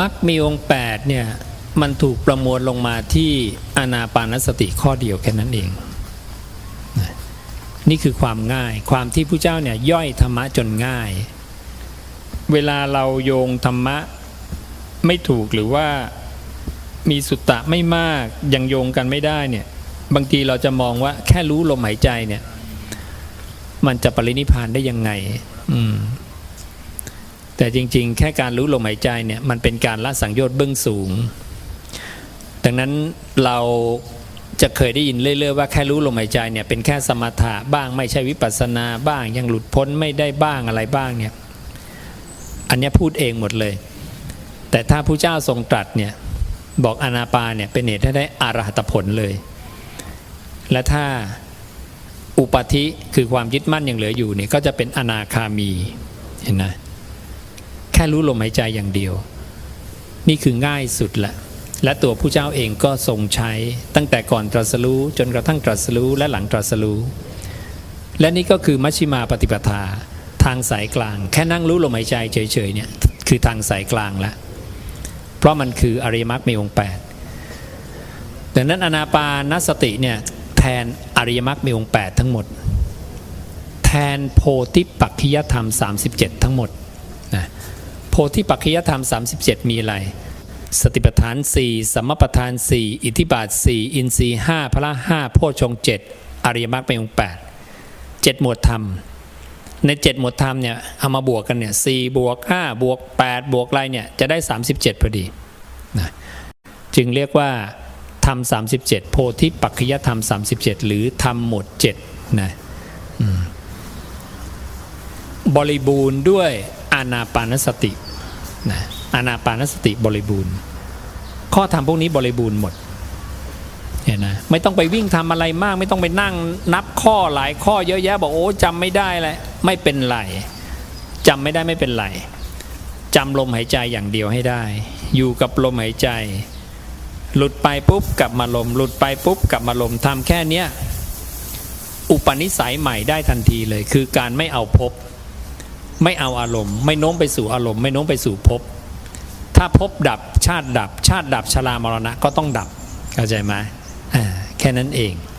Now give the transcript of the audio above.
มักมีองค์8เนี่ยมันถูกประมวลลงมาที่อานาปานสติข้อเดียวแค่นั้นเอง นี่คือความง่ายความที่ผู้เจ้าเนี่ยย่อยธรรมะจนง่าย เวลาเราโยงธรรมะไม่ถูกหรือว่ามีสุตตะไม่มากยังโยงกันไม่ได้เนี่ยบางทีเราจะมองว่าแค่รู้ลมหายใจเนี่ย มันจะปรินิพพานได้ยังไง อืม แต่จริงๆ แค่การรู้ลมหายใจเนี่ยมันเป็นการละสังโยชน์เบื้องสูง ดังนั้นเราจะเคยได้ยินเรื่อยๆว่าแค่รู้ลมหายใจเนี่ยเป็นแค่สมถะบ้างไม่ใช่วิปัสสนาบ้างยังหลุดพ้นไม่ได้บ้างอะไรบ้างเนี่ยอันนี้พูดเองหมดเลย แต่ถ้าผู้เจ้าทรงตรัสเนี่ยบอกอนาปาเนี่ยเป็นเหตุให้ได้อรหัตผลเลย และถ้าอุปธิคือความยึดมั่นยังเหลืออยู่เนี่ยก็จะเป็นอนาคามีเห็นไหม ค่รู้ลมหายใจอย่างเดียว นี่คือง่ายสุดละและตัวผู้เจ้าเองก็ทรงใช้ ตั้งแต่ก่อนตรัสรู้จนกระทั่งตรัสรู้และหลังตรัสรู้ และนี่ก็คือมัชฌิมาปฏิปทา ทางสายกลาง แค่นั่งรู้ลมหายใจเฉยๆเนี่ยคือทางสายกลางละเพราะมันคืออริยมรรคมีองค์8ดังนั้นอนาปานสติเนี่ยแทนอริยมรรคมีองค์ 8 ทั้งหมด แทนโพธิปักขิยธรรม 37 ทั้งหมดนะ โพธิปักขิยธรรม 37 มีอะไร สติปัฏฐาน 4สัมมาปัฏฐาน 4 อิทธิบาท 4 อินทรีย์5พละ5โพชง 7 อริยมรรคเป็นองค์8 7 หมวดธรรม ใน 7 หมวดธรรมเนี่ยเอามาบวกกันเนี่ย4บวก5บวก8บวกอะไรเนี่ยจะได้ 37พอดีนะจึงเรียกว่าธรรม 37 โพธิปักขิยธรรม 37 หรือธรรมหมวด7นะบริบูรณ์ด้วย อานาปานสตินะอานาปานสติบริบูรณ์ ข้อธรรมพวกนี้บริบูรณ์หมดเห็นนะไม่ต้องไปวิ่งทำอะไรมาก ไม่ต้องไปนั่งนับข้อหลายข้อเยอะแยะบอกโอ้จำไม่ได้เลยไม่เป็นไรจำไม่ได้ไม่เป็นไรจำลมหายใจอย่างเดียวให้ได้ อยู่กับลมหายใจ หลุดไปปุ๊บกลับมาลม หลุดไปปุ๊บกลับมาลมทำแค่เนี้ยอุปนิสัยใหม่ได้ทันทีเลย คือการไม่เอาพบ ไม่เอาอารมณ์ ไม่โน้มไปสู่อารมณ์ ไม่โน้มไปสู่ภพถ้าภพดับชาติดับ ชาติดับชรามรณะก็ต้องดับเข้าใจไหมแค่นั้นเอง「